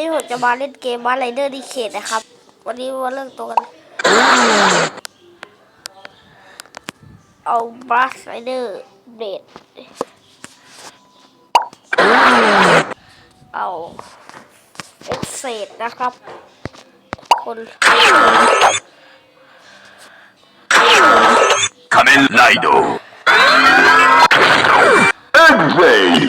นี้ผมจะมาเล่นเกมมาไรเดอร์ดีเคทนะครับ วันนี้มาเรื่องตัวกัน เอาบลัสไรเดอร์เบรดเอาเอ็กเซดนะครับ คน 仮面ライドエンゼイ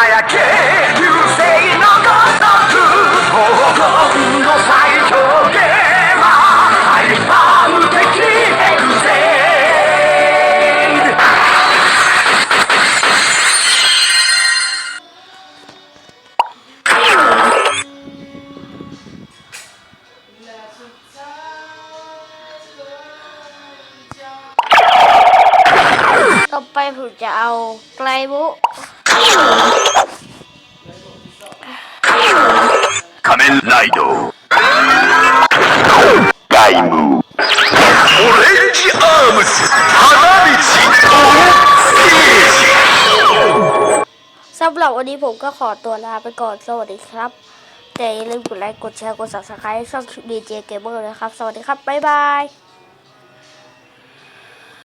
ต่อไปผมจะเอาไกลบุกคาเม仮面ライド外務オレンジアームス花道オンステージสำหรับวันนี้ผมก็ขอตัวลาไปก่อน สวัสดีครับ แต่อย่าลืมกดไลค์ กดแชร์ กดซับสไครป์ช่องดีเจเ DJ Gamer นะครับ สวัสดีครับ บ๊ายบาย